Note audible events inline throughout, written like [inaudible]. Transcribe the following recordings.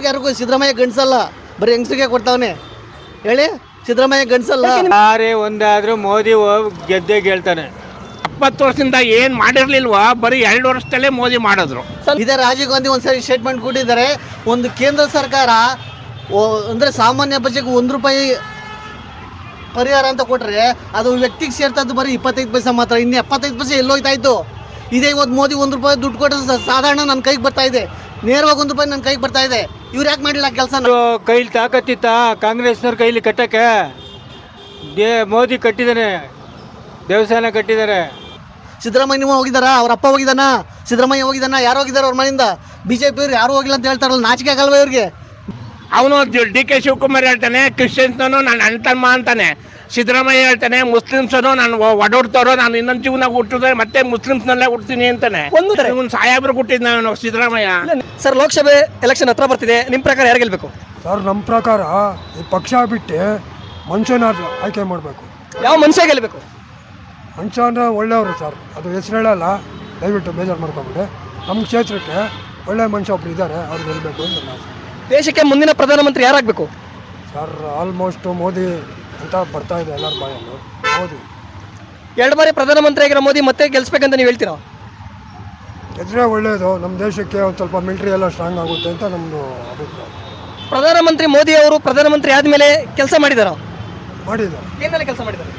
ಹೆಂಗಸ್ರಿಗೆ ಯಾರಿಗೂ ಸಿದ್ದರಾಮಯ್ಯ ಗಂಡಸಲ್ಲ? ಬರೀ ಹೆಂಗಸ್ರಿಗೆ ಕೊಡ್ತಾವನೆ. ಹೇಳಿ? ಸಿದ್ದರಾಮಯ್ಯ ಗಂಡಸಲ್ಲ? ಯಾರೇ ಒಂದಾದ್ರೂ ಮೋದಿ ಗೆದ್ದೆ ಗೆಲ್ತಾನೆ. ಇಪ್ಪತ್ತು ವರ್ಷದಿಂದ ಏನು ಮಾಡಿರ್ಲಿಲ್ವಾ? ಬರೀ ಎರಡು ವರ್ಷದಲ್ಲೇ ಮೋದಿ ಮಾಡಿದ್ರು. ಇದೇ ರಾಜೀವ್ ಗಾಂಧಿ ಒಂದ್ಸರಿ ಸ್ಟೇಟ್ಮೆಂಟ್ ಕೊಟ್ಟಿದ್ದಾರೆ. ಒಂದು ಕೇಂದ್ರ ಸರ್ಕಾರ ಓ- ಅಂದ್ರೆ ಸಾಮಾನ್ಯ ಬಜೆಟ್ ಒಂದು ರೂಪಾಯಿ ಪರಿಹಾರ ಅಂತ ಕೊಟ್ರೆ ಅದು ವ್ಯಕ್ತಿಗೆ ಸೇರ್ತದ್ದು ಬರೀ ಇಪ್ಪತ್ತೈದು ಪೈಸೆ ಮಾತ್ರ. ಇನ್ನು ಎಪ್ಪತ್ತೈದು ಪೈಸೆ ಎಲ್ಲೋಯ್ತಾ ಇತ್ತು ಇದೇ ಇವತ್ತು ಮೋದಿ ಒಂದು ರೂಪಾಯಿ ದುಡ್ಡು ಕೊಟ್ಟರೆ ಸ- ಸಾಧಾರಣ ನನ್ನ ಕೈಗೆ ಬರ್ತಾ ಇದೆ. ನೇರವಾಗಿ ಒಂದು ರೂಪಾಯಿ ನನ್ನ ಕೈಗೆ ಬರ್ತಾ ಇದೆ. ಇವ್ರು ಯಾಕೆ ಮಾಡಿಲ್ಲ ಕೆಲಸ ಕೈಲಿ ತಾಕತ್ತಿತ್ತ ಕಾಂಗ್ರೆಸ್ನವ್ರ ಕೈಲಿ ಕಟ್ಟಕ್ಕೆ. ದೇ ಮೋದಿ ಕಟ್ಟಿದ್ದಾನೆ ದೇವಸ್ಥಾನ ಕಟ್ಟಿದ್ದಾರೆ ಸಿದ್ದರಾಮಯ್ಯ ಹೋಗಿದಾರ ಅವ್ರ ಅಪ್ಪ ಹೋಗಿದಾನ ಸಿದ್ದರಾಮಯ್ಯ ಹೋಗಿದಾನ ಯಾರು ಹೋಗಿದ್ದಾರೆ ಅವ್ರ ಮನೆಯಿಂದ. ಬಿ ಜೆ ಪಿ ಯಾರು ಹೋಗಿಲ್ಲ ಅಂತ ಹೇಳ್ತಾರಲ್ಲ ನಾಚಿಕೆ ಆಗಲ್ವ ಇವ್ರಿಗೆ? ಅವನು ಡಿ ಕೆ ಶಿವಕುಮಾರ್ ಹೇಳ್ತಾನೆ ಕ್ರಿಶ್ಚಿಯನ್ಸ್ನೂ ನಾನು ಅಣ್ತಮ್ಮ ಅಂತಾನೆ. ಸಿದ್ದರಾಮಯ್ಯ ಹೇಳ್ತಾನೆ ಮುಸ್ಲಿಮ್ಸನು ನಾನು ಒಡೋಡ್ತಾರೋ ನಾನು ಇನ್ನೊಂದು ಜೀವನ ಹುಟ್ಟಿದ್ರೆ ಮತ್ತೆ ಮುಸ್ಲಿಮ್ಸ್ನಲ್ಲೇ ಹುಡ್ತೀನಿ ಅಂತಾನೆ. ಒಂದು ತರ. ಸಾಯಾಬ್ರು ಸಾಹೇಬ್ರು ಹುಟ್ಟಿದ್ ನಾನು ಸಿದ್ದರಾಮಯ್ಯ. ಸರ್ ಲೋಕಸಭೆ ಎಲೆಕ್ಷನ್ ಹತ್ರ ಬರ್ತಿದೆ. ನಿಮ್ಮ ಪ್ರಕಾರ ಯಾರು ಗೆಲ್ಬೇಕು? ಸರ್ ನಮ್ಮ ಪ್ರಕಾರ ಈ ಪಕ್ಷ ಬಿಟ್ಟು ಮನುಷ್ಯನಾದ್ರು ಆಯ್ಕೆ ಮಾಡಬೇಕು. ಯಾವ ಮನುಷ್ಯ ಗೆಲ್ಬೇಕು? ಮನುಷ್ಯ ಅಂದರೆ ಒಳ್ಳೆಯವರು ಸರ್. ಅದು ಹೆಸರು ಹೇಳಲ್ಲ. ದಯವಿಟ್ಟು ಬೇಜಾರು ಮಾಡ್ಕೊಂಬಿಡಿ. ನಮ್ಮ ಕ್ಷೇತ್ರಕ್ಕೆ ಒಳ್ಳೆ ಮನುಷ್ಯ ಒಬ್ರು ಇದ್ದಾರೆ ಅವ್ರು ಗೆಲ್ಲಬೇಕು ಅಂತ ನಾನು. ದೇಶಕ್ಕೆ ಮುಂದಿನ ಪ್ರಧಾನಮಂತ್ರಿ ಯಾರಾಗಬೇಕು? Sir almost Modi. ಅಂತ ಬರ್ತಾ ಇದೆ ಎಲ್ಲರ ಬಾಯಲ್ಲೂ. ಮೋದಿ ಎರಡು ಬಾರಿ ಪ್ರಧಾನಮಂತ್ರಿ ಆಗಿರೋ ಮೋದಿ ಮತ್ತೆ ಗೆಲ್ಸ್ಬೇಕಂತ ನೀವು ಹೇಳ್ತೀರಾ? ಗೆದ್ರೆ ಒಳ್ಳೆಯದು ನಮ್ಮ ದೇಶಕ್ಕೆ ಒಂದು ಸ್ವಲ್ಪ ಮಿಲ್ಟ್ರಿ ಎಲ್ಲ ಸ್ಟ್ರಾಂಗ್ ಆಗುತ್ತೆ ಅಂತ ನಮ್ಮದು ಅಭಿಪ್ರಾಯ. ಪ್ರಧಾನಮಂತ್ರಿ ಮೋದಿ ಅವರು ಪ್ರಧಾನಮಂತ್ರಿ ಆದಮೇಲೆ ಕೆಲಸ ಮಾಡಿದಾರ? ಮಾಡಿದ್ದಾರೆ. ಏನೆಲ್ಲ ಕೆಲಸ ಮಾಡಿದ್ದಾರೆ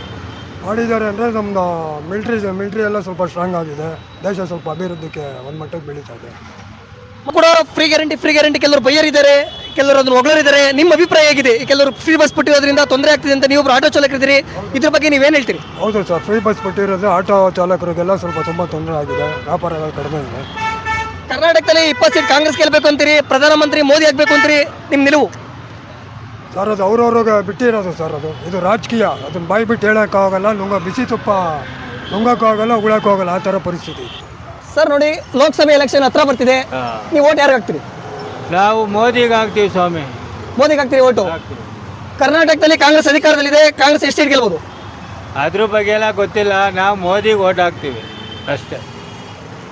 ಮಾಡಿದ್ದಾರೆ ಅಂದರೆ ನಮ್ಮದು ಮಿಲ್ಟ್ರಿ ಮಿಲ್ಟ್ರಿ ಎಲ್ಲ ಸ್ವಲ್ಪ ಸ್ಟ್ರಾಂಗ್ ಆಗಿದೆ. ದೇಶ ಸ್ವಲ್ಪ ಅಭಿವೃದ್ಧಿಗೆ ಒಂದು ಮಟ್ಟಕ್ಕೆ ಬೆಳೀತಾ ಇದೆ. ಕೂಡ ಫ್ರೀ ಗ್ಯಾರಂಟಿ ಫ್ರೀ ಗ್ಯಾರಂಟಿ ಕೆಲವರು ಬೈಯರಿದ್ದಾರೆ ಕೆಲವರು ಅದನ್ನು ಹೊಗಳರಿದ್ದಾರೆ ನಿಮ್ಮ ಅಭಿಪ್ರಾಯ ಹೇಗಿದೆ? ಕೆಲವರು ಫ್ರೀ ಬಸ್ ಬಿಟ್ಟಿರೋದ್ರಿಂದ ತೊಂದರೆ ಆಗ್ತಿದೆ ಅಂತ ನೀವು ಆಟೋ ಚಾಲಕರಿದ್ದೀರಿ. ಇದ್ರ ಬಗ್ಗೆ ನೀವೇನು ಹೇಳ್ತೀರಿ? ಹೌದು ಸರ್ ಫ್ರೀ ಬಸ್ ಬಿಟ್ಟಿರೋದು ಆಟೋ ಚಾಲಕರಿಗೆಲ್ಲ ಸ್ವಲ್ಪ ತುಂಬ ತೊಂದರೆ ಆಗಿದೆ. ವ್ಯಾಪಾರಗಳು ಕಡಿಮೆ ಇದೆ. ಕರ್ನಾಟಕದಲ್ಲಿ ಇಪ್ಪತ್ತು ಸೀಟ್ ಕಾಂಗ್ರೆಸ್ ಗೆಲ್ಲಬೇಕು ಅಂತೀರಿ ಪ್ರಧಾನಮಂತ್ರಿ ಮೋದಿ ಆಗಬೇಕು ಅಂತೀರಿ ನಿಮ್ಮ ನಿಲುವು? ಸರ್ ಅದು ಅವ್ರವ್ರಿಗೆ ಬಿಟ್ಟಿರೋದು ಸರ್ ಅದು. ಇದು ರಾಜಕೀಯ. ಅದನ್ನ ಬಾಯಿ ಬಿಟ್ಟು ಹೇಳೋಕ್ಕಾಗಲ್ಲ ನುಂಗ ಬಿಸಿ ತುಪ್ಪ ನುಂಗೋಕ್ಕಾಗಲ್ಲ ಉಳೋಕ್ಕಾಗಲ್ಲ ಆ ಥರ ಪರಿಸ್ಥಿತಿ. ಸರ್ ನೋಡಿ ಲೋಕಸಭೆ ಎಲೆಕ್ಷನ್ ಹತ್ರ ಬರ್ತಿದೆ. ನೀವು ಓಟ್ ಯಾರಿಗೆ ಹಾಕ್ತೀರಿ? ನಾವು ಮೋದಿಗೆ ಹಾಕ್ತೀವಿ ಸ್ವಾಮಿ. ಮೋದಿಗೆ ಹಾಕ್ತೀರಿ ಓಟು? ಕರ್ನಾಟಕದಲ್ಲಿ ಕಾಂಗ್ರೆಸ್ ಅಧಿಕಾರದಲ್ಲಿದೆ ಕಾಂಗ್ರೆಸ್ ಎಷ್ಟು ಗೆಲ್ಬೋದು? ಅದ್ರ ಬಗ್ಗೆ ಎಲ್ಲ ಗೊತ್ತಿಲ್ಲ ನಾವು ಮೋದಿಗೆ ಓಟ್ ಹಾಕ್ತೀವಿ ಅಷ್ಟೇ.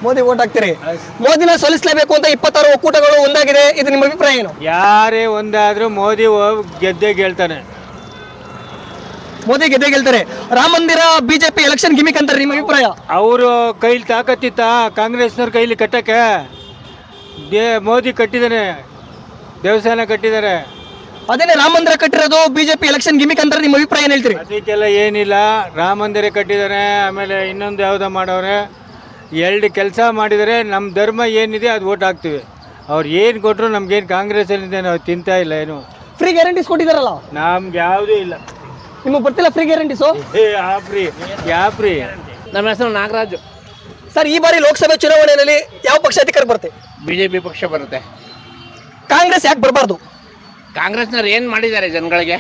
ಮೋದಿ ಓಟ್ ಹಾಕ್ತೀರಿ? ಮೋದಿನ ಸೋಲಿಸಲೇಬೇಕು ಅಂತ ಇಪ್ಪತ್ತಾರು ಒಕ್ಕೂಟಗಳು ಒಂದಾಗಿದೆ ಇದು ನಿಮ್ಮ ಅಭಿಪ್ರಾಯ ಏನು? ಯಾರೇ ಒಂದಾದ್ರೂ ಮೋದಿ ಗೆದ್ದೆ ಗೆಲ್ತಾನೆ. ಮೋದಿ ಗೆದ್ದೆ ಗೆಲ್ತಾರೆ. ರಾಮ ಮಂದಿರ ಬಿಜೆಪಿ ಎಲೆಕ್ಷನ್ ಗಿಮಿಕ್ ಅಂತಾರೆ ನಿಮ್ಮ ಅಭಿಪ್ರಾಯ? ಅವರು ಕೈಲಿ ತಾಕತ್ತಿತ್ತ ಕಾಂಗ್ರೆಸ್ನವ್ರ ಕೈಲಿ ಕಟ್ಟಕ್ಕೆ? ದೇ ಮೋದಿ ಕಟ್ಟಿದ್ದಾನೆ ದೇವಸ್ಥಾನ ಕಟ್ಟಿದ್ದಾರೆ. ಅದೇನೆ ರಾಮ ಮಂದಿರ ಕಟ್ಟಿರೋದು ಬಿಜೆಪಿ ಎಲೆಕ್ಷನ್ ಗಿಮಿಕ್ ಅಂತಾರೆ ನಿಮ್ಮ ಅಭಿಪ್ರಾಯ ಏನ್ ಹೇಳ್ತೀರಿ? ಅದಕ್ಕೆಲ್ಲ ಏನಿಲ್ಲ ರಾಮ ಮಂದಿರ ಕಟ್ಟಿದ್ದಾರೆ ಆಮೇಲೆ ಇನ್ನೊಂದು ಯಾವುದೋ ಮಾಡವ್ರೆ ಎರಡು ಕೆಲಸ ಮಾಡಿದರೆ ನಮ್ಮ ಧರ್ಮ ಏನಿದೆ ಅದು ಓಟ್ ಹಾಕ್ತೀವಿ. ಅವ್ರು ಏನು ಕೊಟ್ಟರು ನಮ್ಗೇನು ಕಾಂಗ್ರೆಸ್ಸಲ್ಲಿದೆ ನಾವು ತಿಂತಾ ಇಲ್ಲ ಏನು. ಫ್ರೀ ಗ್ಯಾರಂಟೀಸ್ ಕೊಟ್ಟಿದ್ದಾರಲ್ಲ? ನಮ್ಗೆ ಯಾವುದೂ ಇಲ್ಲ. ನಿಮಗೆ ಬರ್ತಿಲ್ಲ ಫ್ರೀ ಗ್ಯಾರಂಟೀಸು ಏ ಯಾಪ್ರಿ ಯಾಪ್ರಿ ನಮ್ಮ ಹೆಸರು ನಾಗರಾಜು. ಸರ್ ಈ ಬಾರಿ ಲೋಕಸಭೆ ಚುನಾವಣೆಯಲ್ಲಿ ಯಾವ ಪಕ್ಷ ಅಧಿಕಾರ ಬರುತ್ತೆ? ಬಿ ಜೆ ಪಿ ಪಕ್ಷ ಬರುತ್ತೆ. ಕಾಂಗ್ರೆಸ್ ಯಾಕೆ ಬರಬಾರ್ದು? ಕಾಂಗ್ರೆಸ್ನವ್ರು ಏನು ಮಾಡಿದ್ದಾರೆ ಜನಗಳಿಗೆ?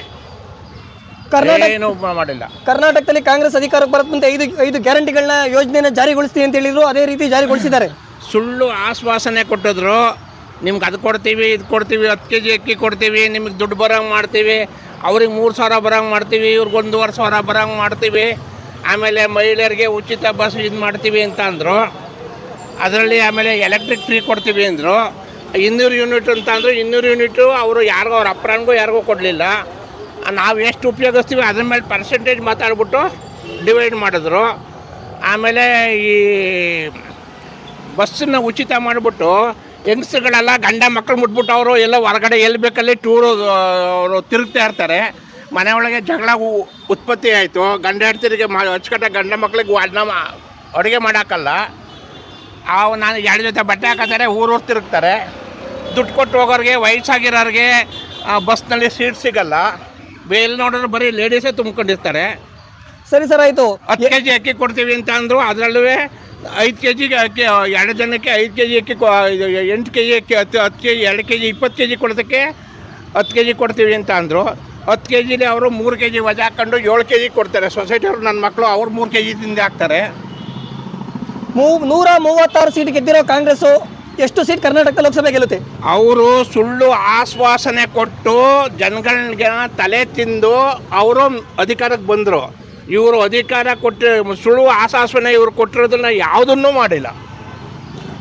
ಕರ್ನಾಟಕ ಏನು ಮಾಡಿಲ್ಲ. ಕರ್ನಾಟಕದಲ್ಲಿ ಕಾಂಗ್ರೆಸ್ ಅಧಿಕಾರಕ್ಕೆ ಬರತ್ತೆ ಮುಂದೆ ಐದು ಐದು ಗ್ಯಾರಂಟಿಗಳನ್ನ ಯೋಜನೆಯನ್ನು ಜಾರಿಗೊಳಿಸ್ತೀನಿ ಅಂತ ಹೇಳಿದ್ರು ಅದೇ ರೀತಿ ಜಾರಿಗೊಳಿಸಿದ್ದಾರೆ. ಸುಳ್ಳು ಆಶ್ವಾಸನೆ ಕೊಟ್ಟಿದ್ರು ನಿಮ್ಗೆ ಅದು ಕೊಡ್ತೀವಿ, ಇದು ಕೊಡ್ತೀವಿ, ಹತ್ತು ಕೆ ಜಿ ಅಕ್ಕಿ ಕೊಡ್ತೀವಿ, ನಿಮಗೆ ದುಡ್ಡು ಬರೋಂಗೆ ಮಾಡ್ತೀವಿ, ಅವ್ರಿಗೆ ಮೂರು ಸಾವಿರ ಬರೋಂಗೆ ಮಾಡ್ತೀವಿ, ಇವ್ರಿಗೆ ಒಂದೂವರೆ ಸಾವಿರ ಬರೋಂಗೆ ಮಾಡ್ತೀವಿ, ಆಮೇಲೆ ಮಹಿಳೆಯರಿಗೆ ಉಚಿತ ಬಸ್ ಇದು ಮಾಡ್ತೀವಿ ಅಂತ ಅಂದರು. ಅದರಲ್ಲಿ ಆಮೇಲೆ ಎಲೆಕ್ಟ್ರಿಕ್ ಫ್ರೀ ಕೊಡ್ತೀವಿ ಅಂದರು. ಇನ್ನೂರು ಯೂನಿಟ್ ಅಂತ ಅಂದರು, ಇನ್ನೂರು ಯೂನಿಟು ಅವರು ಯಾರಿಗೋ, ಅವ್ರ ಅಪ್ರಾನ್ಗೂ ಯಾರಿಗೂ ಕೊಡಲಿಲ್ಲ. ನಾವು ಎಷ್ಟು ಉಪಯೋಗಿಸ್ತೀವಿ, ಅದ್ರ ಮೇಲೆ ಪರ್ಸೆಂಟೇಜ್ ಮಾತಾಡ್ಬಿಟ್ಟು ಡಿವೈಡ್ ಮಾಡಿದ್ರು. ಆಮೇಲೆ ಈ ಬಸ್ಸನ್ನು ಉಚಿತ ಮಾಡಿಬಿಟ್ಟು ಯಂಗ್ಸ್ಗಳೆಲ್ಲ ಗಂಡ ಮಕ್ಕಳು ಮುಟ್ಬಿಟ್ಟು ಅವರು ಎಲ್ಲ ಹೊರಗಡೆ ಎಲ್ಲಿ ಬೇಕಲ್ಲಿ ಟೂರು ಅವರು ತಿರುಗ್ತಾ ಇರ್ತಾರೆ. ಮನೆ ಒಳಗೆ ಜಗಳ ಉತ್ಪತ್ತಿ ಆಯಿತು. ಗಂಡ ಹೆಡ್ತಿರಿಗೆ ಮಾ ಹಚ್ಕಟ್ಟೆ ಗಂಡ ಮಕ್ಳಿಗೆ ಅನ್ನ ಅಡುಗೆ ಮಾಡೋಕ್ಕಲ್ಲ. ಅವು ನಾನು ಎರಡು ಜೊತೆ ಬಟ್ಟೆ ಹಾಕೋತಾರೆ ಊರೂರು ತಿರುಗ್ತಾರೆ. ದುಡ್ಡು ಕೊಟ್ಟು ಹೋಗೋರಿಗೆ ವಯಸ್ಸಾಗಿರೋರಿಗೆ ಬಸ್ನಲ್ಲಿ ಸೀಟ್ ಸಿಗಲ್ಲ. ಬೇಲ್ ನೋಡಿದ್ರೆ ಬರೀ ಲೇಡೀಸೇ ತುಂಬ್ಕೊಂಡಿರ್ತಾರೆ. ಸರಿ ಸರ್ ಆಯಿತು. ಹತ್ತು ಕೆ ಜಿ ಅಕ್ಕಿ ಕೊಡ್ತೀವಿ ಅಂತ ಅಂದರು ಅದರಲ್ಲೂ ಐದು ಕೆ ಜಿಗೆ ಅಕ್ಕಿ ಎರಡು ಜನಕ್ಕೆ ಐದು ಕೆ ಜಿ ಅಕ್ಕಿ ಎಂಟು ಕೆ ಜಿ ಅಕ್ಕಿ ಹತ್ತು ಹತ್ತು ಕೆ ಜಿ ಎರಡು ಕೆ ಜಿ ಇಪ್ಪತ್ತು ಕೆ ಜಿ ಕೊಡೋದಕ್ಕೆ ಹತ್ತು ಕೆ ಜಿ ಕೊಡ್ತೀವಿ ಅಂತ ಅಂದರು. ಹತ್ತು ಕೆ ಜಿಲಿ ಅವರು ಮೂರು ಕೆ ಜಿ ವಜಾ ಹಾಕ್ಕೊಂಡು ಏಳು ಕೆ ಜಿ ಕೊಡ್ತಾರೆ ಸೊಸೈಟಿಯವರು ನನ್ನ ಮಕ್ಕಳು ಅವ್ರು ಮೂರು ಕೆ ಜಿ ತಿಂದು ಹಾಕ್ತಾರೆ. ಮೂ- ನೂರ ಮೂವತ್ತಾರು ಸೀಟ್ ಗೆದ್ದಿರೋ ಕಾಂಗ್ರೆಸ್ಸು ಎಷ್ಟು ಸೀಟ್ ಕರ್ನಾಟಕ ಲೋಕಸಭೆ ಗೆಲ್ಲುತ್ತೆ? ಅವರು ಸುಳ್ಳು ಆಶ್ವಾಸನೆ ಕೊಟ್ಟು ಜನಗಳಿಗೆ ತಲೆ ತಿಂದು ಅವರು ಅಧಿಕಾರಕ್ಕೆ ಬಂದರು. ಇವರು ಅಧಿಕಾರ ಕೊಟ್ಟ ಸುಳ್ಳು ಆಶ್ವಾಸನೆ ಇವರು ಕೊಟ್ಟಿರೋದನ್ನ ಯಾವುದನ್ನೂ ಮಾಡಿಲ್ಲ.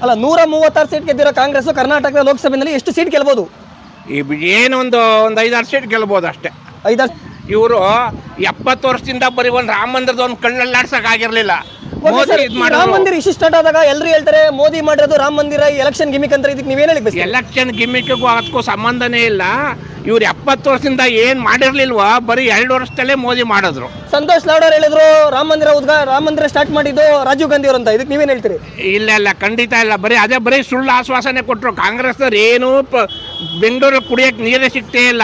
ಅಲ್ಲ ನೂರ ಮೂವತ್ತಾರು ಸೀಟ್ ಗೆದ್ದಿರೋ ಕಾಂಗ್ರೆಸ್ ಕರ್ನಾಟಕದ ಲೋಕಸಭೆಯಲ್ಲಿ ಎಷ್ಟು ಸೀಟ್ ಗೆಲ್ಬೋದು? ಈ ಏನೊಂದು ಒಂದು ಐದಾರು ಸೀಟ್ ಗೆಲ್ಬೋದು ಅಷ್ಟೇ. ಐದಾರು ಇವರು ಎಪ್ಪತ್ತು ವರ್ಷದಿಂದ ಬರೀ ಒಂದು ರಾಮ ಮಂದಿರದ ಒಂದು ಕಳ್ಳಲ್ಲಾಡ್ಸಕ್ ಆಗಿರ್ಲಿಲ್ಲ ಮೋದಿ ಇದು ರಾಮ ಮಂದಿರ ಇಷ್ಟು ಸ್ಟಾರ್ಟ್ ಆದಾಗ ಎಲ್ಲರೂ ಹೇಳ್ತಾರೆ ಮೋದಿ ಮಾಡಿರೋದು ರಾಮ ಮಂದಿರ ಎಲೆಕ್ಷನ್ ಗಿಮಿಕ್ ಅಂತ ಇದಕ್ಕೆ ನೀವೇನು ಹೇಳಿ? ಎಲೆಕ್ಷನ್ ಗಿಮಿಕ್ಗೂ ಅದಕ್ಕೂ ಸಂಬಂಧನೇ ಇಲ್ಲ. ಇವ್ರು ಎಪ್ಪತ್ತು ವರ್ಷದಿಂದ ಏನು ಮಾಡಿರ್ಲಿಲ್ವಾ ಬರೀ ಎರಡು ವರ್ಷದಲ್ಲೇ ಮೋದಿ ಮಾಡಿದ್ರು. ಸಂತೋಷ್ ಲಾಡ್ ಅವ್ರು ಹೇಳಿದ್ರು ರಾಮ ಮಂದಿರ ಉದ್ಘಾ ರಾಮ ಮಂದಿರ ಸ್ಟಾರ್ಟ್ ಮಾಡಿದ್ದು ರಾಜೀವ್ ಗಾಂಧಿ ಅವರು ಅಂತ. ಇದಕ್ಕೆ ನೀವೇನು ಹೇಳ್ತೀರಿ? ಇಲ್ಲ ಇಲ್ಲ ಖಂಡಿತ ಇಲ್ಲ. ಬರೀ ಅದೇ ಬರೀ ಸುಳ್ಳು ಆಶ್ವಾಸನೆ ಕೊಟ್ಟರು ಕಾಂಗ್ರೆಸ್ನವ್ರು ಏನೂ ಪ ಬೆಂಗಳೂರಲ್ಲಿ ಕುಡಿಯೋಕೆ ನೀರೇ ಸಿಗ್ತೇ ಇಲ್ಲ.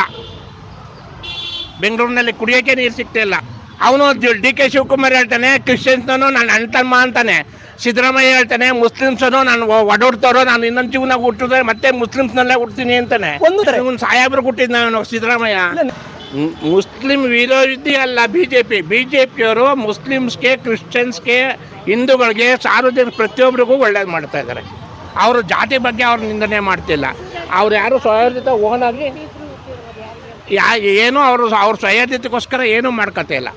ಬೆಂಗಳೂರಿನಲ್ಲಿ ಕುಡಿಯೋಕೆ ನೀರು ಸಿಗ್ತಾ ಇಲ್ಲ. ಅವನು ಡಿ ಕೆ ಶಿವಕುಮಾರ್ ಹೇಳ್ತಾನೆ ಕ್ರಿಶ್ಚಿಯನ್ಸ್ನೂ ನಾನು ಅಣ್ತಮ್ಮ ಅಂತಾನೆ. ಸಿದ್ದರಾಮಯ್ಯ ಹೇಳ್ತಾನೆ ಮುಸ್ಲಿಮ್ಸನು ನಾನು ಒಡೋಡ್ತಾರೋ ನಾನು ಇನ್ನೊಂದು ಜೀವನ ಹುಟ್ಟಿದ್ರೆ ಮತ್ತೆ ಮುಸ್ಲಿಮ್ಸ್ನಲ್ಲೇ ಹುಡ್ತೀನಿ ಅಂತಾನೆ. ಒಂದು ಸಾಯಾಬ್ರು ಹುಟ್ಟಿದ್ನ ಅವನು ಸಿದ್ದರಾಮಯ್ಯ? ಮುಸ್ಲಿಂ ವಿರೋಧಿ ಅಲ್ಲ B J P B J ಪಿಯವರು ಮುಸ್ಲಿಮ್ಸ್ಗೆ ಕ್ರಿಶ್ಚಿಯನ್ಸ್ಗೆ ಹಿಂದೂಗಳಿಗೆ ಸಾರ್ವಜನಿಕ ಪ್ರತಿಯೊಬ್ಬರಿಗೂ ಒಳ್ಳೇದು ಮಾಡ್ತಾ ಇದ್ದಾರೆ. ಅವರು ಜಾತಿ ಬಗ್ಗೆ ಅವ್ರು ನಿಂದನೆ ಮಾಡ್ತಿಲ್ಲ. ಅವ್ರು ಯಾರು ಸ್ವಯೋಜಿತ ಓನಾಗಿ ಯಾ ಏನು ಅವರು ಅವ್ರ ಸ್ವಯೋಜಿತಕ್ಕೋಸ್ಕರ ಏನೂ ಮಾಡ್ಕೊತಾ ಇಲ್ಲ.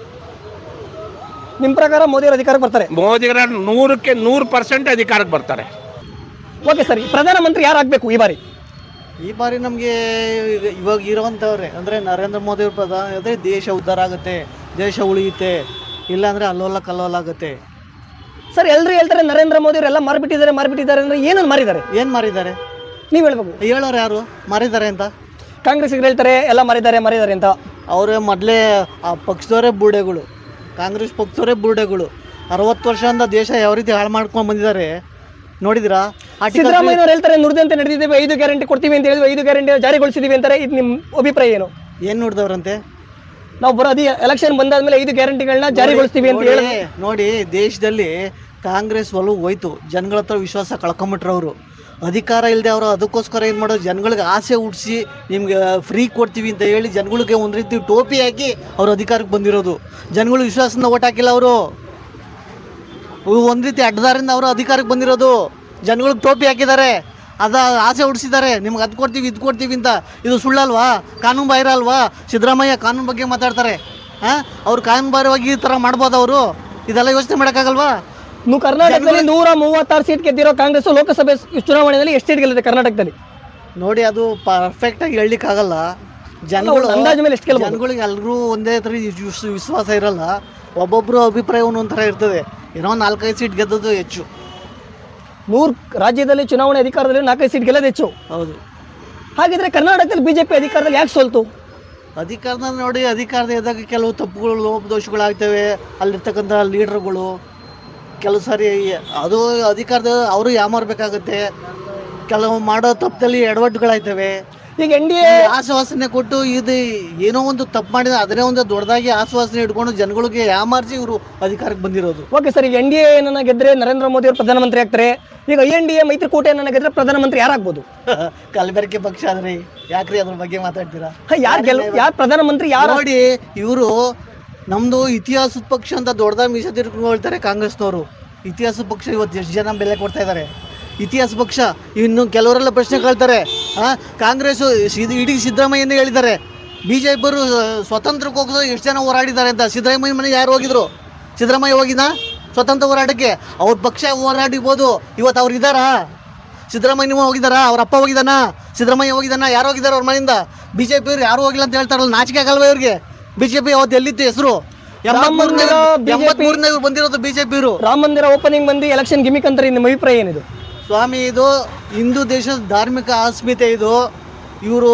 ನಿಮ್ಮ ಪ್ರಕಾರ ಮೋದಿ ಅವರು ಅಧಿಕಾರಕ್ಕೆ ಬರ್ತಾರೆ? ಮೋದಿಗರ ನೂರಕ್ಕೆ ನೂರು ಪರ್ಸೆಂಟ್ ಅಧಿಕಾರಕ್ಕೆ ಬರ್ತಾರೆ. ಓಕೆ ಸರ್ ಪ್ರಧಾನಮಂತ್ರಿ ಯಾರು ಆಗಬೇಕು ಈ ಬಾರಿ? ಈ ಬಾರಿ ನಮಗೆ ಇವಾಗ ಇರೋವಂಥವ್ರೆ ಅಂದರೆ ನರೇಂದ್ರ ಮೋದಿ ಅವ್ರ ಪ್ರಧಾನ ಅಂದರೆ ದೇಶ ಉದ್ಧಾರ ಆಗುತ್ತೆ ದೇಶ ಉಳಿಯುತ್ತೆ ಇಲ್ಲಾಂದರೆ ಅಲ್ಲೋಲ ಕಲ್ಲೋಲ ಆಗುತ್ತೆ. ಸರ್ ಎಲ್ಲರೂ ಹೇಳ್ತಾರೆ ನರೇಂದ್ರ ಮೋದಿ ಅವರೆಲ್ಲ ಮಾರ್ಬಿಟ್ಟಿದ್ದಾರೆ ಮಾರ್ಬಿಟ್ಟಿದ್ದಾರೆ ಅಂದ್ರೆ ಏನನ್ನು ಮಾರಿದ್ದಾರೆ? ಏನು ಮಾರಿದ್ದಾರೆ? ನೀವು ಹೇಳ್ಬೇಕು. ಹೇಳೋರು ಯಾರು? ಮಾರಿದ್ದಾರೆ ಅಂತ? ಕಾಂಗ್ರೆಸ್ಗೆ ಹೇಳ್ತಾರೆ ಎಲ್ಲ ಮಾರಿದ್ದಾರೆ ಮಾರಿದ್ದಾರೆ ಅಂತ. ಅವರೇ ಮೊದಲೇ ಆ ಪಕ್ಷದವರೇ ಬುರುಡೆಗಳು ಕಾಂಗ್ರೆಸ್ ಪಕ್ಷದವರೇ ಬುರುಡೆಗಳು. ಅರವತ್ತು ವರ್ಷದಿಂದ ದೇಶ ಯಾವ ರೀತಿ ಹಾಳು ಮಾಡ್ಕೊಂಡು ಬಂದಿದ್ದಾರೆ ನೋಡಿದ್ರಾ ಆರ್ಟಿಕಲ್ ಸಿದ್ದರಾಮಯ್ಯ ಅವ್ರು ಹೇಳ್ತಾರೆ ನುಡಿದಂತೆ ನಡೆದಿದ್ದೇವೆ ಐದು ಗ್ಯಾರಂಟಿ ಕೊಡ್ತೀವಿ ಅಂತ ಹೇಳಿದ್ವಿ ಐದು ಗ್ಯಾರಂಟಿ ಜಾರಿಗೊಳಿಸಿದೀವಿ ಅಂತಾರೆ. ಇದು ನಿಮ್ಮ ಅಭಿಪ್ರಾಯ ಏನು? ಏನು ನೋಡಿದವ್ರಂತೆ? ನಾವು ಬರೋದು ಎಲೆಕ್ಷನ್ ಬಂದಾದ್ಮೇಲೆ ಐದು ಗ್ಯಾರಂಟಿಗಳನ್ನ ಜಾರಿಗೊಳಿಸ್ತೀವಿ ಅಂತ ಹೇಳಿ ನೋಡಿ ನೋಡಿ ದೇಶದಲ್ಲಿ ಕಾಂಗ್ರೆಸ್ ಒಲವು ಹೋಯ್ತು. ಜನಗಳ ಹತ್ರ ವಿಶ್ವಾಸ ಕಳ್ಕೊಂಬಿಟ್ರು ಅವರು. ಅಧಿಕಾರ ಇಲ್ಲದೆ ಅವರು ಅದಕ್ಕೋಸ್ಕರ ಏನು ಮಾಡೋದು? ಜನಗಳಿಗೆ ಆಸೆ ಹುಟ್ಟಿಸಿ ನಿಮ್ಗೆ ಫ್ರೀ ಕೊಡ್ತೀವಿ ಅಂತ ಹೇಳಿ ಜನಗಳಿಗೆ ಒಂದು ರೀತಿ ಟೋಪಿ ಹಾಕಿ ಅವರು ಅಧಿಕಾರಕ್ಕೆ ಬಂದಿರೋದು. ಜನಗಳು ವಿಶ್ವಾಸದಿಂದ ಓಟ್ ಹಾಕಿಲ್ಲ ಅವರು. ಒಂದು ರೀತಿ ಅಡ್ಡದಾರಿಂದ ಅವರು ಅಧಿಕಾರಕ್ಕೆ ಬಂದಿರೋದು. ಜನಗಳಿಗೆ ಟೋಪಿ ಹಾಕಿದ್ದಾರೆ. ಅದ, ಆಸೆ ಹುಡ್ಸಿದ್ದಾರೆ ನಿಮ್ಗೆ ಅದು ಕೊಡ್ತೀವಿ, ಇದು ಕೊಡ್ತೀವಿ ಅಂತ. ಇದು ಸುಳ್ಳಲ್ವಾ? ಕಾನೂನು ಬಾಹಿರ ಅಲ್ವಾ? ಸಿದ್ದರಾಮಯ್ಯ ಕಾನೂನು ಬಗ್ಗೆ ಮಾತಾಡ್ತಾರೆ. ಹಾಂ ಅವ್ರು ಕಾನೂನು ಬಾಹಿರವಾಗಿ ಈ ಥರ ಮಾಡ್ಬೋದು ಅವರು. ಇದೆಲ್ಲ ಯೋಚನೆ ಮಾಡೋಕ್ಕಾಗಲ್ವಾ? ನೀವು ಕರ್ನಾಟಕದಲ್ಲಿ ನೂರ ಮೂವತ್ತಾರು ಸೀಟ್ ಗೆದ್ದಿರೋ ಕಾಂಗ್ರೆಸ್ ಲೋಕಸಭೆ ಚುನಾವಣೆಯಲ್ಲಿ ಎಷ್ಟು ಸೀಟ್ ಗೆಲ್ಲಿದೆ ಕರ್ನಾಟಕದಲ್ಲಿ? ನೋಡಿ ಅದು ಪರ್ಫೆಕ್ಟ್ ಆಗಿ ಹೇಳಲಿಕ್ಕಾಗಲ್ಲ. ಜನಗಳು ಅಂದಾಜು ಮೇಲೆ ಎಷ್ಟು? ಜನಗಳಿಗೆ ಎಲ್ಲರೂ ಒಂದೇ ಥರ ವಿಶ್ವ- ವಿಶ್ವಾಸ ಇರಲ್ಲ. ಒಬ್ಬೊಬ್ಬರು ಅಭಿಪ್ರಾಯ ಒಂದೊಂಥರ ಇರ್ತದೆ. ಏನೋ ನಾಲ್ಕೈದು ಸೀಟ್ ಗೆದ್ದದ್ದು ಹೆಚ್ಚು. ನೂರು ರಾಜ್ಯದಲ್ಲಿ ಚುನಾವಣೆ ಅಧಿಕಾರದಲ್ಲಿ ನಾಲ್ಕೈದು ಸೀಟ್ ಗೆಲ್ಲೋದು ಹೆಚ್ಚು. ಹೌದು. ಹಾಗಿದ್ರೆ ಕರ್ನಾಟಕದಲ್ಲಿ ಬಿಜೆಪಿ ಅಧಿಕಾರದಲ್ಲಿ ಯಾಕೆ ಸೋಲ್ತು? ಅಧಿಕಾರದ ನೋಡಿ ಅಧಿಕಾರದ ಇದ್ದಾಗ ಕೆಲವು ತಪ್ಪುಗಳು ಲೋಪದೋಷಗಳಾಗ್ತವೆ. ಅಲ್ಲಿರ್ತಕ್ಕಂಥ ಲೀಡ್ರುಗಳು. ಕೆಲವು ಸಾರಿ ಅದು ಅಧಿಕಾರದ ಅವರು ಯಾಮಾರ್ಬೇಕಾಗುತ್ತೆ ಕೆಲವು ಮಾಡೋ ತಪ್ಪದಲ್ಲಿ ಎಡವಟ್ಟುಗಳಾಯ್ತವೆ. ಈಗ ಎನ್ ಡಿ ಎ ಆಶ್ವಾಸನೆ ಕೊಟ್ಟು ಇದು ಏನೋ ಒಂದು ತಪ್ಪು ಮಾಡಿದ ಅದನ್ನೇ ಒಂದು ದೊಡ್ಡದಾಗಿ ಆಶ್ವಾಸನೆ ಇಟ್ಕೊಂಡು ಜನಗಳಿಗೆ ಯಾಮಾರಿಸಿ ಇವರು ಅಧಿಕಾರಕ್ಕೆ ಬಂದಿರೋದು? ಓಕೆ ಸರ್ ಈಗ ಎನ್ ಡಿ ಎ ಗೆದ್ರೆ ನರೇಂದ್ರ ಮೋದಿ ಅವರು ಪ್ರಧಾನಮಂತ್ರಿ ಆಗ್ತಾರೆ. ಈಗ ಎನ್ ಡಿ ಎ ಮೈತ್ರಿಕೂಟೆಯನ್ನು ಗೆದ್ರೆ ಪ್ರಧಾನಮಂತ್ರಿ ಯಾರಾಗ್ಬೋದು? [laughs] ಕಲಬೆರಕೆ ಪಕ್ಷ ಆದ್ರೆ ಯಾಕ್ರಿ ಅದ್ರ ಬಗ್ಗೆ ಮಾತಾಡ್ತೀರಾ? ಯಾರು ಗೆಲ್ ಯಾರು ಪ್ರಧಾನಮಂತ್ರಿ ಯಾರು ನೋಡಿ ಇವರು ನಮ್ದು ಇತಿಹಾಸದ ಪಕ್ಷ ಅಂತ ದೊಡ್ಡದಾಗಿ ಮೀಸಲು ಹೇಳ್ತಾರೆ ಕಾಂಗ್ರೆಸ್ನವರು. ಇತಿಹಾಸದ ಪಕ್ಷ ಇವತ್ತು ಎಷ್ಟು ಜನ ಬೆಲೆ ಕೊಡ್ತಾ ಇದ್ದಾರೆ ಇತಿಹಾಸ ಪಕ್ಷ, ಇನ್ನು ಕೆಲವರೆಲ್ಲ ಪ್ರಶ್ನೆ ಕೇಳ್ತಾರೆ. ಹಾಂ ಕಾಂಗ್ರೆಸ್ ಇಡೀ ಸಿದ್ದರಾಮಯ್ಯನೇ ಹೇಳಿದ್ದಾರೆ. ಬಿ ಜೆ ಪಿಯವರು ಸ್ವತಂತ್ರಕ್ಕೆ ಹೋಗೋದು ಎಷ್ಟು ಜನ ಹೋರಾಡಿದ್ದಾರೆ ಅಂತ. ಸಿದ್ದರಾಮಯ್ಯ ಮನೆಗೆ ಯಾರು ಹೋಗಿದ್ರು? ಸಿದ್ದರಾಮಯ್ಯ ಹೋಗಿದ್ದ ಸ್ವತಂತ್ರ ಹೋರಾಟಕ್ಕೆ. ಅವ್ರ ಪಕ್ಷ ಹೋರಾಡಿರ್ಬೋದು. ಇವತ್ತು ಅವ್ರು ಇದ್ದಾರಾ? ಸಿದ್ದರಾಮಯ್ಯ ಹೋಗಿದ್ದಾರಾ? ಅವ್ರ ಅಪ್ಪ ಹೋಗಿದ್ದಾನ? ಸಿದ್ದರಾಮಯ್ಯ ಹೋಗಿದಾನ ಯಾರು ಹೋಗಿದ್ದಾರೆ ಅವ್ರ ಮನೆಯಿಂದ? ಬಿ ಜೆ ಪಿಯವ್ರು ಯಾರು ಹೋಗಿಲ್ಲ ಅಂತ ಹೇಳ್ತಾರಲ್ಲ ನಾಚಿಕೆ ಆಗಲ್ವ ಇವ್ರಿಗೆ? ಬಿ ಜೆ ಪಿ ಅವತ್ತು ಎಲ್ಲಿತ್ತು ಹೆಸರು ಎಂಬತ್ಮೂರನೇ ಬಂದಿರೋದು ಬಿ ಜೆ ಪಿ ಇವರು. ರಾಮ ಮಂದಿರ ಓಪನಿಂಗ್ ಬಂದು ಎಲೆಕ್ಷನ್ ಗಿಮಿಕ್ ಅಂತಾರೆ ನಿಮ್ಮ ಅಭಿಪ್ರಾಯ ಏನಿದು? ಸ್ವಾಮಿ ಇದು ಹಿಂದೂ ದೇಶದ ಧಾರ್ಮಿಕ ಅಸ್ಮಿತೆ ಇದು. ಇವರು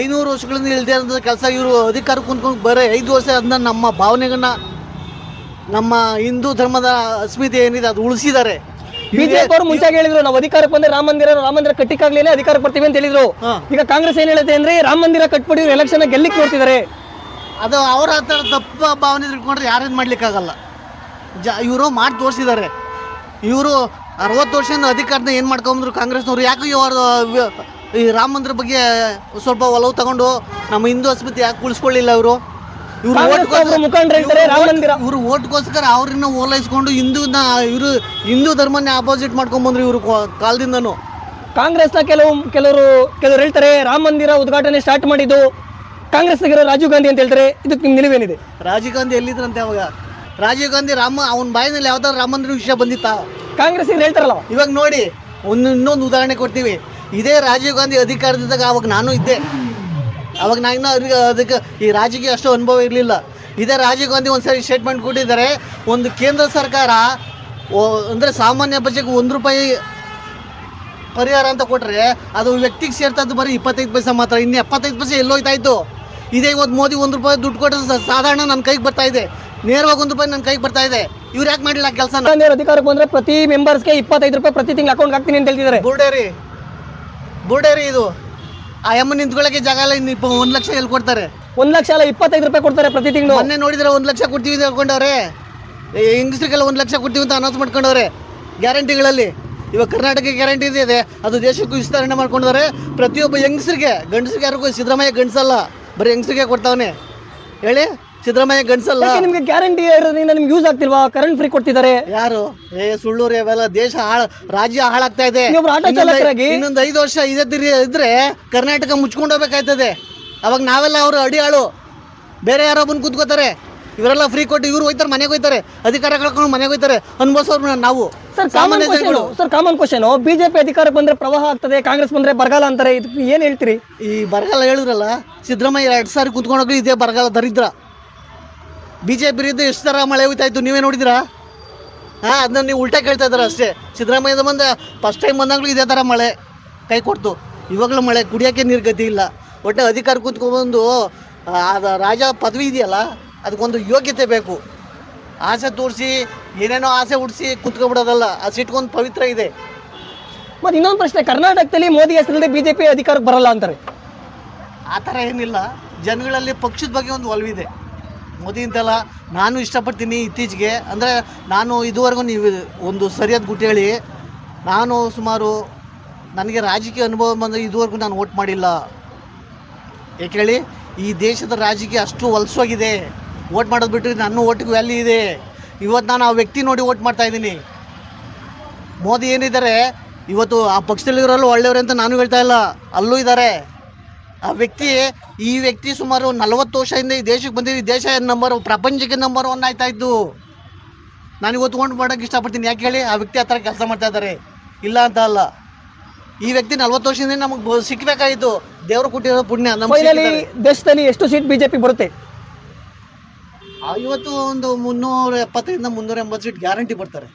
ಐನೂರು ವರ್ಷಗಳಿಂದ ಇಲ್ದೇ ಇರೋ ಕೆಲಸ ಇವರು ಅಧಿಕಾರ ಕುಂತ್ಕೊಂಡು ಬರೀ ಐದು ವರ್ಷ ಅದನ್ನ ನಮ್ಮ ಭಾವನೆಗಳನ್ನ ನಮ್ಮ ಹಿಂದೂ ಧರ್ಮದ ಅಸ್ಮಿತೆ ಏನಿದೆ ಅದು ಉಳಿಸಿದ್ದಾರೆ. ಬಿಜೆಪಿ ಅವರು ಮುಂಚೆ ಹೇಳಿದ್ರು ನಾವು ಅಧಿಕಾರಕ್ಕೆ ಬಂದ್ರೆ ರಾಮ ಮಂದಿರ ರಾಮ ಮಂದಿರ ಕಟ್ಟಿಕ್ಕಾಗ್ಲೇನೆ ಅಧಿಕಾರಕ್ಕೆ ಬರ್ತೀವಿ ಅಂತ ಹೇಳಿದ್ರು. ಈಗ ಕಾಂಗ್ರೆಸ್ ಏನ್ ಹೇಳುತ್ತೆ ಅಂದ್ರೆ ರಾಮ ಮಂದಿರ ಕಟ್ಬಿಡಿ ಎಲೆಕ್ಷನ್ ಗೆಲ್ಲಿಕ್ ನೋಡ್ತಿದ್ದಾರೆ. ಅದು ಅವರ ಹತ್ರ ತಪ್ಪ ಭಾವನೆ ತಿಳ್ಕೊಂಡ್ರೆ ಯಾರೇನು ಮಾಡ್ಲಿಕ್ಕಾಗಲ್ಲ. ಜ ಇವರು ಮಾಡಿ ತೋರಿಸಿದ್ದಾರೆ ಇವರು ಅರವತ್ತು ವರ್ಷದಿಂದ ಅಧಿಕಾರನ ಏನು ಮಾಡ್ಕೊಂಬಂದ್ರು ಕಾಂಗ್ರೆಸ್ನವ್ರು? ಯಾಕೆ ಇವರು ಈ ರಾಮ ಮಂದಿರ ಬಗ್ಗೆ ಸ್ವಲ್ಪ ಒಲವು ತಗೊಂಡು ನಮ್ಮ ಹಿಂದೂ ಅಸ್ಮಿತೆ ಯಾಕೆ ಉಳಿಸ್ಕೊಳ್ಳಿಲ್ಲ ಇವರು? ಇವರು ಇವರು ಓಟ್ಗೋಸ್ಕರ ಅವ್ರನ್ನ ಓಲೈಸ್ಕೊಂಡು ಹಿಂದೂನ ಇವರು ಹಿಂದೂ ಧರ್ಮನೇ ಆಪೋಸಿಟ್ ಮಾಡ್ಕೊಂಬಂದ್ರು ಇವರು ಕಾಲದಿಂದನೂ. ಕಾಂಗ್ರೆಸ್ನ ಕೆಲವು ಕೆಲವರು ಕೆಲವರು ಹೇಳ್ತಾರೆ ರಾಮ ಮಂದಿರ ಉದ್ಘಾಟನೆ ಸ್ಟಾರ್ಟ್ ಮಾಡಿದ್ದು ಕಾಂಗ್ರೆಸ್ನಾಗಿರೋ ರಾಜೀವ್ ಗಾಂಧಿ ಅಂತ ಹೇಳ್ತಾರೆ ಇದಕ್ಕೆ ನಿಮ್ಮ ನಿಲುವೇನಿದೆ? ರಾಜೀವ್ ಗಾಂಧಿ ಎಲ್ಲಿದ್ರಂತೆ ಅವಾಗ? ರಾಜೀವ್ ಗಾಂಧಿ ರಾಮ ಅವನ ಬಾಯಿನಲ್ಲಿ ಯಾವ್ದಾದ್ರು ರಾಮಂದ್ರ ಮಂದಿರ ವಿಷಯ ಬಂದಿತ್ತಾ? ಕಾಂಗ್ರೆಸ್ ಹೇಳ್ತಾರಲ್ಲ? ಇವಾಗ ನೋಡಿ ಒಂದು ಇನ್ನೊಂದು ಉದಾಹರಣೆ ಕೊಡ್ತೀವಿ. ಇದೇ ರಾಜೀವ್ ಗಾಂಧಿ ಅಧಿಕಾರದಿದ್ದಾಗ ಅವಾಗ ನಾನು ಇದ್ದೆ. ಅವಾಗ ನಾನು ಅವ್ರಿಗೆ ಅದಕ್ಕೆ ಈ ರಾಜಕೀಯ ಅಷ್ಟು ಅನುಭವ ಇರಲಿಲ್ಲ. ಇದೇ ರಾಜೀವ್ ಗಾಂಧಿ ಒಂದ್ಸರಿ ಸ್ಟೇಟ್ಮೆಂಟ್ ಕೊಟ್ಟಿದ್ದಾರೆ ಒಂದು ಕೇಂದ್ರ ಸರ್ಕಾರ ಅಂದರೆ ಅಂದ್ರೆ ಸಾಮಾನ್ಯ ಬಜೆಟ್ ಒಂದು ರೂಪಾಯಿ ಪರಿಹಾರ ಅಂತ ಕೊಟ್ಟರೆ ಅದು ವ್ಯಕ್ತಿಗೆ ಸೇರ್ತದ್ದು ಬರೀ ಇಪ್ಪತ್ತೈದು ಪೈಸೆ ಮಾತ್ರ ಇನ್ನು ಎಪ್ಪತ್ತೈದು ಪೈಸೆ ಎಲ್ಲೋಯ್ತಾಯ್ತು ಇದೇ ಇವತ್ತು ಮೋದಿ ಒಂದು ರೂಪಾಯಿ ದುಡ್ಡು ಕೊಟ್ಟರೆ ಸಾಧಾರಣ ನನ್ನ ಕೈಗೆ ಬರ್ತಾ ಇದೆ. ನೇರವಾಗಿ ಒಂದು ರೂಪಾಯಿ ನನ್ನ ಕೈಗೆ ಬರ್ತಾ ಇದೆ. ಇವ್ರು ಯಾಕೆ ಮಾಡಿಲ್ಲ ಕೆಲಸ ಅಧಿಕಾರಕ್ಕೆ ಬಂದ್ರೆ ಪ್ರತಿ ಮೆಂಬರ್ಸ್ಗೆ ಇಪ್ಪತ್ತೈದು ರೂಪಾಯಿ ಪ್ರತಿ ತಿಂಗಳು ಅಕೌಂಟ್ ಹಾಕ್ತೀನಿ ಅಂತ ಹೇಳ್ತಿದ್ದಾರೆ. ಬುರ್ಡೇರಿ. ಬುರ್ಡೇರಿ ಇದು. ಆ ಎಮ್ಮ ನಿಂತ್ಕೊಳ್ಳೋಕೆ ಜಾಗ ಇಲ್ಲ ಇನ್ನು ಇಪ್ಪ ಒಂದು ಲಕ್ಷ ಎಲ್ಲಿ ಕೊಡ್ತಾರೆ? ಒಂದು ಲಕ್ಷ ಅಲ್ಲ ಇಪ್ಪತ್ತೈದು ರೂಪಾಯಿ ಕೊಡ್ತಾರೆ ಪ್ರತಿ ತಿಂಗಳು. ಮೊನ್ನೆ ನೋಡಿದ್ರೆ ಒಂದು ಲಕ್ಷ ಕೊಡ್ತೀವಿ ಅಂತ ಹೇಳ್ಕೊಂಡವ್ರೆ. ಹೆಂಗಸ್ರಿಗೆಲ್ಲ ಒಂದು ಲಕ್ಷ ಕೊಡ್ತೀವಿ ಅಂತ ಅನೌನ್ಸ್ ಮಾಡ್ಕೊಂಡವ್ರೆ. ಗ್ಯಾರಂಟಿಗಳಲ್ಲಿ. ಇವಾಗ ಕರ್ನಾಟಕ ಗ್ಯಾರಂಟಿ ಇದೆ. ಅದು ದೇಶಕ್ಕೂ ವಿಸ್ತರಣೆ ಮಾಡ್ಕೊಂಡವ್ರೆ. ಪ್ರತಿಯೊಬ್ಬ ಹೆಂಗಸ್ರಿಗೆ ಗಂಡಸ್ರಿಗೆ ಯಾರಿಗೂ ಸಿದ್ದರಾಮಯ್ಯ ಗಂಡಸಲ್ಲ. ಬರೀ ಹೆಂಗಸ್ರಿಗೆ ಕೊಡ್ತಾವನೆ. ಹೇಳಿ? ಸಿದ್ದರಾಮಯ್ಯ ಗಂಡಸಲ್ಲ. ಯಾಕೆ ನಿಮ್ಗೆ ಗ್ಯಾರಂಟಿ ಇರೋದ್ರಿಂದ ನಿಮ್ಗೆ ಯೂಸ್ ಆಗ್ತಿಲ್ವಾ? ಕರೆಂಟ್ ಫ್ರೀ ಕೊಡ್ತಿದ್ದಾರೆ. ಯಾರು? ಏ ಸುಳ್ಳು ರೀ ಅವೆಲ್ಲ ದೇಶ ಹಾಳ ರಾಜ್ಯ ಹಾಳಾಗ್ತಾ ಇದೆ. ನೀವೊಬ್ರು ಆಟೋ ಚಾಲಕರಾಗಿ- ಇನ್ನೊಂದು ಐದು ವರ್ಷ ಇದೇ ತಿರಿ ಇದ್ರೆ ಕರ್ನಾಟಕ ಮುಚ್ಕೊಂಡು ಹೋಗ್ಬೇಕಾಯ್ತದೆ. ಅವಾಗ ನಾವೆಲ್ಲ ಅವರು ಅಡಿ ಆಳು ಬೇರೆ ಯಾರೋ ಬಂದು ಕೂತ್ಕೋತಾರೆ. ಇವರೆಲ್ಲ ಫ್ರೀ ಕೊಟ್ಟು ಇವ್ರು ಹೋಯ್ತಾರೆ ಮನೆಗೆ ಹೋಯ್ತಾರೆ ಅಧಿಕಾರ ಕಳ್ಕೊಂಡು ಮನೆಗೆ ಹೋಯ್ತಾರೆ ಅನ್ಭವಿಸೋರು ನಾವು. Sir common question sir common question BJP ಅಧಿಕಾರಕ್ಕೆ ಬಂದ್ರೆ ಪ್ರವಾಹ ಆಗ್ತದೆ ಕಾಂಗ್ರೆಸ್ ಬಂದ್ರೆ ಬರಗಾಲ ಅಂತಾರೆ ಇದಕ್ಕೆ ಏನು ಹೇಳ್ತೀರಿ? ಈ ಬರಗಾಲ ಹೇಳಿದ್ರಲ್ಲ ಸಿದ್ದರಾಮಯ್ಯ ಎರಡು ಸಾರಿ ಕುತ್ಕೊಂಡೋಗ್ಲಿ ಇದೇ ಬರಗಾಲ ದರಿದ್ರ. ಬಿ ಜೆ ಪಿ ಎಷ್ಟು ಥರ ಮಳೆ ಹೋಯ್ತಾ ಇತ್ತು ನೀವೇ ನೋಡಿದಿರಾ ಹಾಂ ಅದನ್ನ ನೀವು ಉಲ್ಟಾ ಕೇಳ್ತಾ ಇದ್ದಾರೆ ಅಷ್ಟೇ. ಸಿದ್ದರಾಮಯ್ಯದ ಬಂದ ಫಸ್ಟ್ ಟೈಮ್ ಬಂದಾಗಲೂ ಇದೇ ಥರ ಮಳೆ ಕೈ ಕೊಡ್ತು. ಇವಾಗಲೂ ಮಳೆ ಕುಡಿಯೋಕ್ಕೆ ನೀರು ಗತಿ ಇಲ್ಲ. ಒಟ್ಟೆ ಅಧಿಕಾರ ಕೂತ್ಕೊಬಂದು ಅದು ರಾಜ ಪದವಿ ಇದೆಯಲ್ಲ ಅದಕ್ಕೊಂದು ಯೋಗ್ಯತೆ ಬೇಕು. ಆಸೆ ತೋರಿಸಿ ಏನೇನೋ ಆಸೆ ಹುಡ್ಸಿ ಕುತ್ಕೊಬಿಡೋದಲ್ಲ ಆ ಸಿಟ್ಕೊಂದು ಪವಿತ್ರ ಇದೆ. ಮತ್ತೆ ಇನ್ನೊಂದು ಪ್ರಶ್ನೆ ಕರ್ನಾಟಕದಲ್ಲಿ ಮೋದಿ ಹೆಸರಲ್ಲಿ ಬಿಜೆಪಿ ಅಧಿಕಾರಕ್ಕೆ ಬರಲ್ಲ ಅಂತಾರೆ. ಆ ಥರ ಏನಿಲ್ಲ. ಜನಗಳಲ್ಲಿ ಪಕ್ಷದ ಬಗ್ಗೆ ಒಂದು ಒಲವಿದೆ. ಮೋದಿ ಅಂತಲ್ಲ ನಾನು ಇಷ್ಟಪಡ್ತೀನಿ ಇತ್ತೀಚೆಗೆ. ಅಂದರೆ ನಾನು ಇದುವರೆಗೂ ನೀವು ಒಂದು ಸರಿಯಾದ ಗುಟ್ಟು ಹೇಳಿ ನಾನು ಸುಮಾರು ನನಗೆ ರಾಜಕೀಯ ಅನುಭವ ಬಂದರೆ ಇದುವರೆಗೂ ನಾನು ಓಟ್ ಮಾಡಿಲ್ಲ. ಏಕೆ ಹೇಳಿ ಈ ದೇಶದ ರಾಜಕೀಯ ಅಷ್ಟು ಹೊಲಸೋಗಿದೆ. ಓಟ್ ಮಾಡೋದು ಬಿಟ್ಟರೆ ನನ್ನ ಓಟಿಗೆ ವ್ಯಾಲ್ಯೂ ಇದೆ. ಇವತ್ತು ನಾನು ಆ ವ್ಯಕ್ತಿ ನೋಡಿ ಓಟ್ ಮಾಡ್ತಾ ಇದ್ದೀನಿ. ಮೋದಿ ಏನಿದ್ದಾರೆ ಇವತ್ತು ಆ ಪಕ್ಷದಲ್ಲಿರೋಲ್ಲೂ ಒಳ್ಳೆಯವ್ರೆ ಅಂತ ನಾನು ಹೇಳ್ತಾ ಇಲ್ಲ ಅಲ್ಲೂ ಇದ್ದಾರೆ. ಆ ವ್ಯಕ್ತಿ ಈ ವ್ಯಕ್ತಿ ಸುಮಾರು ನಲವತ್ತು ವರ್ಷದಿಂದ ಈ ದೇಶಕ್ಕೆ ಬಂದಿದ್ದು ಈ ದೇಶ ನಂಬರ್ ಪ್ರಪಂಚಕ್ಕೆ ನಂಬರ್ ಒನ್ ಆಯ್ತಾ ಇದ್ದು. ನಾನು ಇವತ್ತು ಓಟ್ ಮಾಡೋಕ್ಕೆ ಇಷ್ಟಪಡ್ತೀನಿ. ಯಾಕೆ ಹೇಳಿ ಆ ವ್ಯಕ್ತಿ ಆ ಥರ ಕೆಲಸ ಮಾಡ್ತಾ ಇದ್ದಾರೆ. ಇಲ್ಲ ಅಂತ ಅಲ್ಲ. ಈ ವ್ಯಕ್ತಿ ನಲ್ವತ್ತು ವರ್ಷದಿಂದ ನಮಗೆ ಸಿಕ್ಕಬೇಕಾಯಿತು ದೇವರು ಕೊಟ್ಟಿರೋ ಪುಣ್ಯ ನಮ್ಮ ದೇಶದಲ್ಲಿ ಎಷ್ಟು ಸೀಟ್ ಬಿಜೆಪಿ ಬರುತ್ತೆ? ಇವತ್ತು ಒಂದು ಮುನ್ನೂರ ಎಪ್ಪತ್ತರಿಂದ ಮುನ್ನೂರ ಎಂಬತ್ತು ಸೀಟ್ ಗ್ಯಾರಂಟಿ ಬರ್ತಾರೆ